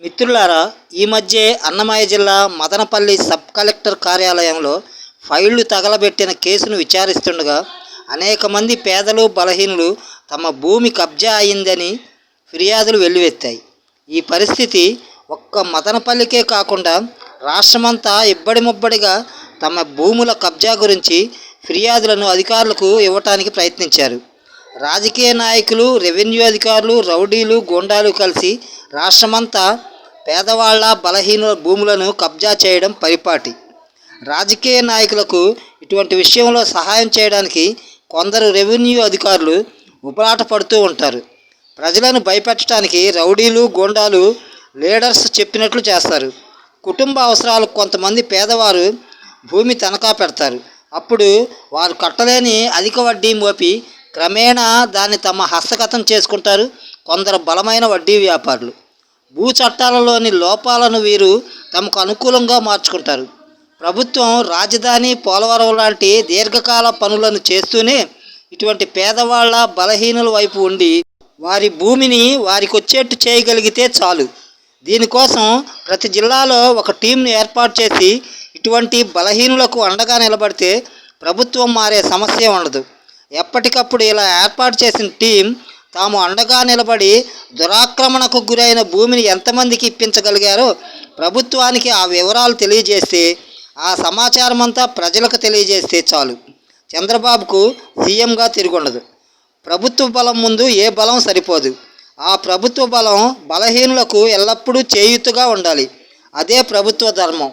మిత్రులారా ఈ మధ్య అన్నమయ్య జిల్లా మదనపల్లి సబ్ కలెక్టర్ కార్యాలయంలో ఫైళ్ళు తగలబెట్టిన కేసును విచారిస్తుండగా అనేక మంది పేదలు బలహీనులు తమ భూమి కబ్జా అయిందని ఫిర్యాదులు వెల్లువెత్తాయి. ఈ పరిస్థితి ఒక్క మదనపల్లికే కాకుండా రాష్ట్రమంతా ఇబ్బడి ముబ్బడిగా తమ భూముల కబ్జా గురించి ఫిర్యాదులను అధికారులకు ఇవ్వటానికి ప్రయత్నించారు. రాజకీయ నాయకులు రెవెన్యూ అధికారులు రౌడీలు గూండాలు కలిసి రాష్ట్రమంతా పేదవాళ్ళ బలహీన భూములను కబ్జా చేయడం పరిపాటి. రాజకీయ నాయకులకు ఇటువంటి విషయంలో సహాయం చేయడానికి కొందరు రెవెన్యూ అధికారులు ఉపలాట పడుతూ ఉంటారు. ప్రజలను భయపెట్టడానికి రౌడీలు గూండాలు లీడర్స్ చెప్పినట్లు చేస్తారు. కుటుంబ అవసరాలకు కొంతమంది పేదవారు భూమి తనఖా పెడతారు. అప్పుడు వారు కట్టలేని అధిక వడ్డీ మోపి క్రమేణా దాన్ని తమ హస్తగతం చేసుకుంటారు. కొందరు బలమైన వడ్డీ వ్యాపారులు. భూ చట్టాలలోని లోపాలను వీరు తమకు అనుకూలంగా మార్చుకుంటారు. ప్రభుత్వం రాజధాని పోలవరం లాంటి దీర్ఘకాల పనులను చేస్తూనే ఇటువంటి పేదవాళ్ళ బలహీనుల వైపు ఉండి వారి భూమిని వారికి వచ్చేట్టు చేయగలిగితే చాలు. దీనికోసం ప్రతి జిల్లాలో ఒక టీంను ఏర్పాటు చేసి ఇటువంటి బలహీనులకు అండగా నిలబడితే ప్రభుత్వం మారే సమస్య ఉండదు. ఎప్పటికప్పుడు ఇలా ఏర్పాటు చేసిన టీం తాము అండగా నిలబడి దురాక్రమణకు గురైన భూమిని ఎంతమందికి ఇప్పించగలిగారో ప్రభుత్వానికి ఆ వివరాలు తెలియజేస్తే ఆ సమాచారం అంతా ప్రజలకు తెలియజేస్తే చాలు. చంద్రబాబుకు సీఎంగా తిరుగుండదు. ప్రభుత్వ బలం ముందు ఏ బలం సరిపోదు. ఆ ప్రభుత్వ బలం బలహీనులకు ఎల్లప్పుడూ చేయూతుగా ఉండాలి. అదే ప్రభుత్వ ధర్మం.